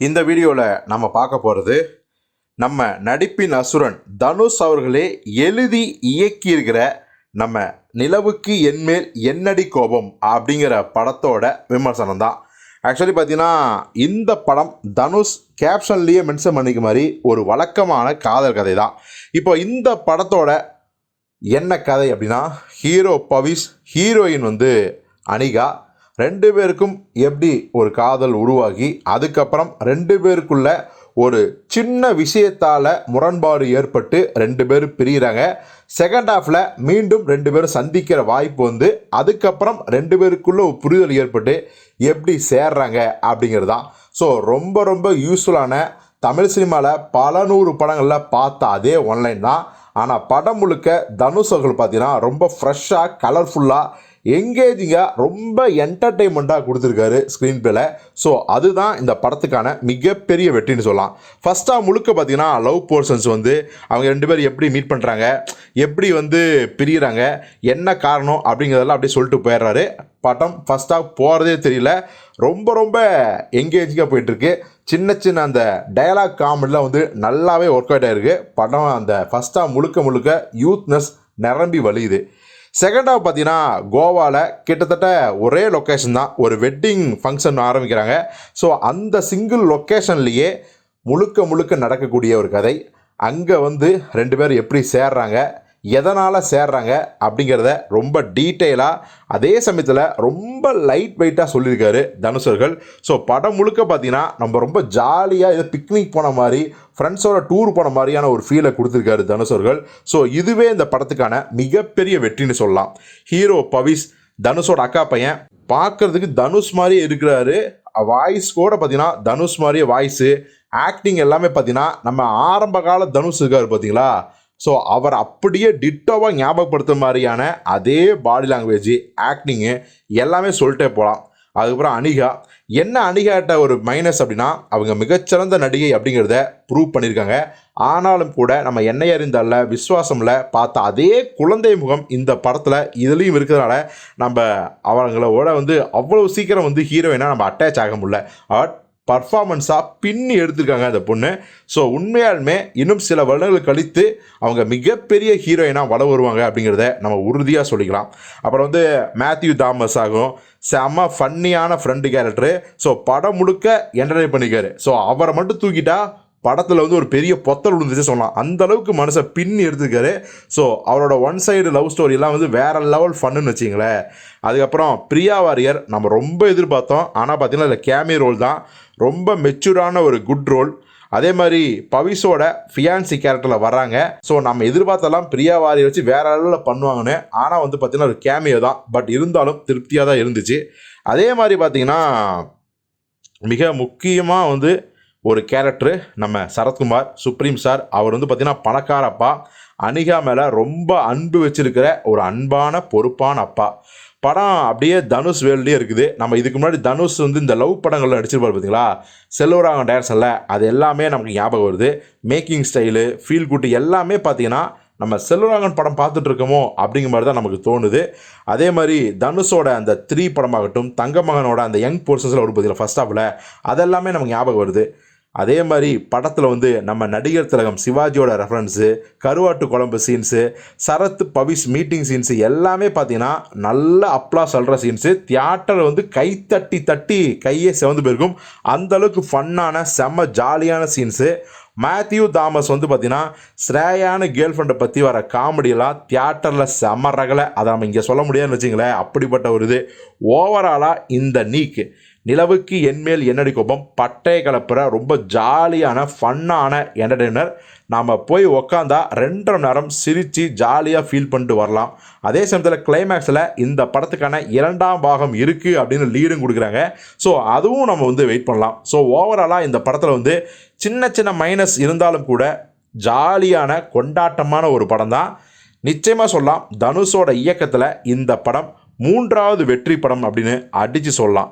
இந்த வீடியோவில் நம்ம பார்க்க போகிறது நம்ம நடிப்பின் அசுரன் தனுஷ் அவர்களே எழுதி இயக்கியிருக்கிற நம்ம நிலவுக்கு என்மேல் என்னடி கோபம் அப்படிங்கிற படத்தோட விமர்சனம் தான். ஆக்சுவலி பார்த்தீங்கன்னா இந்த படம் தனுஷ் கேப்ஷன்லேயே மென்ஷன் பண்ணிக்க மாதிரி ஒரு வழக்கமான காதல் கதை தான். இப்போ இந்த படத்தோட என்ன கதை அப்படின்னா ஹீரோ பவிஸ் ஹீரோயின் வந்து அனிகா. ரெண்டு பேருக்கும் எப்படி ஒரு காதல் உருவாகி அதுக்கப்புறம் ரெண்டு பேருக்குள்ள ஒரு சின்ன விஷயத்தால் முரண்பாடு ஏற்பட்டு ரெண்டு பேரும் பிரிகிறாங்க செகண்ட் ஹாஃபில் மீண்டும் ரெண்டு பேரும் சந்திக்கிற வாய்ப்பு வந்து அதுக்கப்புறம் ரெண்டு பேருக்குள்ளே ஒரு புரிதல் ஏற்பட்டு எப்படி சேர்றாங்க அப்படிங்கிறது தான். ஸோ ரொம்ப ரொம்ப யூஸ்ஃபுல்லான தமிழ் சினிமாவில் பல நூறு படங்களில் பார்த்த அதே ஒன்லைன் தான். ஆனால் படம் முழுக்க தனுஷ் அவர்கள் பார்த்தீங்கன்னா ரொம்ப ஃப்ரெஷ்ஷாக கலர்ஃபுல்லாக எங்கேஜிங்காக ரொம்ப என்டர்டெயின்மெண்ட்டாக கொடுத்துருக்காரு ஸ்க்ரீன் பிளேல ஸோ அதுதான் இந்த படத்துக்கான மிகப்பெரிய வெற்றின்னு சொல்லலாம். ஃபஸ்ட்டாக முழுக்க பார்த்தீங்கன்னா லவ் போர்ஷன்ஸ் வந்து அவங்க ரெண்டு பேரும் எப்படி மீட் பண்ணுறாங்க எப்படி வந்து பிரியிறாங்க என்ன காரணம் அப்படிங்கிறதெல்லாம் அப்படியே சொல்லிட்டு போயிடுறாரு. படம் ஃபஸ்ட்டாக போகிறதே தெரியல. ரொம்ப ரொம்ப எங்கேஜிங்காக போயிட்டுருக்கு. சின்ன சின்ன அந்த டயலாக் காமெடிலாம் வந்து நல்லாவே ஒர்க் அவுட் ஆயிருக்கு. படம் அந்த ஃபஸ்ட்டாக முழுக்க முழுக்க யூத்னஸ் நிரம்பி வழியுது. செகண்ட் ஹாஃப் பார்த்தீங்கன்னா கோவாவில் கிட்டத்தட்ட ஒரே லொக்கேஷன் தான். ஒரு வெட்டிங் ஃபங்க்ஷன் ஆரம்பிக்கிறாங்க. ஸோ அந்த சிங்கிள் லொக்கேஷன்லேயே முழுக்க முழுக்க நடக்கக்கூடிய ஒரு கதை. அங்கே வந்து ரெண்டு பேரும் எப்படி சேர்றாங்க? எதனால் சேர்றாங்க அப்படிங்கிறத ரொம்ப டீட்டெயிலாக அதே சமயத்தில் ரொம்ப லைட் வெயிட்டாக சொல்லியிருக்காரு தனுஷர்கள். ஸோ படம் முழுக்க பார்த்தீங்கன்னா நம்ம ரொம்ப ஜாலியாக இதை பிக்னிக் போன மாதிரி ஃப்ரெண்ட்ஸோட டூர் போன மாதிரியான ஒரு ஃபீலை கொடுத்துருக்காரு தனுஷர்கள். ஸோ இதுவே இந்த படத்துக்கான மிகப்பெரிய வெற்றின்னு சொல்லலாம். ஹீரோ பவிஸ் தனுஷோட அக்கா பையன் பார்க்கறதுக்கு தனுஷ் மாதிரியே இருக்கிறாரு. வாய்ஸ் கூட பார்த்தீங்கன்னா தனுஷ் மாதிரியே வாய்ஸு ஆக்டிங் எல்லாமே பார்த்தீங்கன்னா நம்ம ஆரம்ப கால தனுஷ் இருக்காரு பார்த்தீங்களா ஸோ அவர் அப்படியே டிட்டோவாக ஞாபகப்படுத்துற மாதிரியான அதே பாடி லாங்குவேஜ் ஆக்டிங்கு எல்லாமே சொல்லிட்டே போகலாம் அதுக்கப்புறம் அனிகா என்ன அனிகாட்ட ஒரு மைனஸ் அப்படின்னா அவங்க மிகச்சிறந்த நடிகை அப்படிங்கிறத ப்ரூவ் பண்ணியிருக்காங்க. ஆனாலும் கூட நம்ம என்னை அறிந்தால விஸ்வாசமில் பார்த்த அதே குழந்தை முகம் இந்த படத்தில் இதுலேயும் இருக்கிறதுனால நம்ம அவங்களோட வந்து அவ்வளோ சீக்கிரம் வந்து ஹீரோயினாக நம்ம அட்டாச் ஆக முடியல. பட் பர்ஃபார்மன்ஸாக பின்னி எடுத்திருக்காங்க அந்த பொண்ணு. ஸோ உண்மையாலுமே இன்னும் சில வருடங்கள் கழித்து அவங்க மிகப்பெரிய ஹீரோயினாக வள வருவாங்க அப்படிங்கிறத நம்ம உறுதியாக சொல்லிக்கலாம். அப்புறம் வந்து மேத்யூ தாமஸ் ஆகும். செம்ம ஃபன்னியான ஃப்ரெண்டு கேரக்டரு ஸோ படம் முழுக்க என்டர்டைன் பண்ணிக்காரு ஸோ அவரை மட்டும் தூக்கிட்டா படத்தில் வந்து ஒரு பெரிய பொத்தல் விழுந்துச்சு சொல்லலாம். அந்த அளவுக்கு மனுஷன் பின் எடுத்துக்காரு ஸோ அவரோட ஒன் சைடு லவ் ஸ்டோரியெல்லாம் வந்து வேற லெவல் ஃபன்னுன்னு வச்சிங்களேன் அதுக்கப்புறம் பிரியா வாரியர் நம்ம ரொம்ப எதிர்பார்த்தோம். ஆனால் பார்த்தீங்கன்னா இல்லை கேமி ரோல் தான். ரொம்ப மெச்சூரான ஒரு குட் ரோல் அதே மாதிரி பவிஸோட ஃபியான்சி கேரக்டரில் வர்றாங்க. ஸோ நம்ம எதிர்பார்த்தெல்லாம் பிரியா வாரியர் வச்சு வேற லெவலில் பண்ணுவாங்கன்னு. ஆனால் வந்து பார்த்திங்கன்னா ஒரு கேமியோ தான். பட் இருந்தாலும் திருப்தியாக தான் இருந்துச்சு. அதே மாதிரி பார்த்திங்கன்னா மிக முக்கியமாக வந்து ஒரு கேரக்டரு நம்ம சரத்குமார் சுப்ரீம் சார் அவர் வந்து பார்த்திங்கன்னா பணக்கார அப்பா அனிகா மேலே ரொம்ப அன்பு வச்சிருக்கிற ஒரு அன்பான பொறுப்பான அப்பா. படம் அப்படியே தனுஷ் வேல்டே இருக்குது. நம்ம இதுக்கு முன்னாடி தனுஷ் வந்து இந்த லவ் படங்களில் நடிச்சிருப்பார் பார்த்தீங்களா செல்வராகவன் டேரக்ஷனில் அது எல்லாமே நமக்கு ஞாபகம் வருது. மேக்கிங் ஸ்டைலு ஃபீல் குட்டு எல்லாமே பார்த்தீங்கன்னா நம்ம செல்வராகவன் படம் பார்த்துட்டு இருக்கோமோ அப்படிங்கிற மாதிரி தான் நமக்கு தோணுது. அதே மாதிரி தனுஷோட அந்த த்ரீ படமாகட்டும் தங்கமகனோட அந்த யங் போர்ஷன்ஸில் ஒரு பார்த்தீங்களா ஃபஸ்ட் ஹாஃபில் அதெல்லாமே நமக்கு ஞாபகம் வருது. அதே மாதிரி படத்தில் வந்து நம்ம நடிகர் திலகம் சிவாஜியோட ரெஃபரன்ஸு கருவாட்டு குழம்பு சீன்ஸு சரத் பவிஸ் மீட்டிங் சீன்ஸு எல்லாமே பார்த்தீங்கன்னா நல்ல அப்ளா சொல்கிற சீன்ஸு தியேட்டர் வந்து கை தட்டி தட்டி கையே சிவந்து போயிருக்கும். அந்தளவுக்கு ஃபன்னான செம்ம ஜாலியான சீன்ஸு மேத்யூ தாமஸ் வந்து பார்த்தீங்கன்னா ஸ்ரேயான கேர்ள் ஃப்ரெண்டை பற்றி வர காமெடியெல்லாம் தியேட்டரில் செம ரகலை. அதை நம்ம இங்கே சொல்ல முடியாதுன்னு வச்சுங்களேன் அப்படிப்பட்ட ஒரு இது. ஓவராலாக இந்த நீக்கு. நிலவுக்கு என்மேல் என்னடி கோபம்? பட்டை கலப்புற ரொம்ப ஜாலியான ஃபன்னான என்டர்டெய்னர் நாம் போய் உக்காந்தா ரெண்டரை மணி நேரம் சிரித்து ஜாலியாக ஃபீல் பண்ணிட்டு வரலாம். அதே சமயத்தில் கிளைமேக்ஸில் இந்த படத்துக்கான இரண்டாம் பாகம் இருக்குது அப்படின்னு லீடும் கொடுக்குறாங்க. ஸோ அதுவும் நம்ம வந்து வெயிட் பண்ணலாம். ஸோ ஓவராலாக இந்த படத்தில் வந்து சின்ன சின்ன மைனஸ் இருந்தாலும் கூட ஜாலியான கொண்டாட்டமான ஒரு படம் தான். நிச்சயமாக சொல்லலாம் தனுஷோட இயக்கத்தில் இந்த படம் மூன்றாவது வெற்றி படம் அப்படின்னு அடித்து சொல்லலாம்.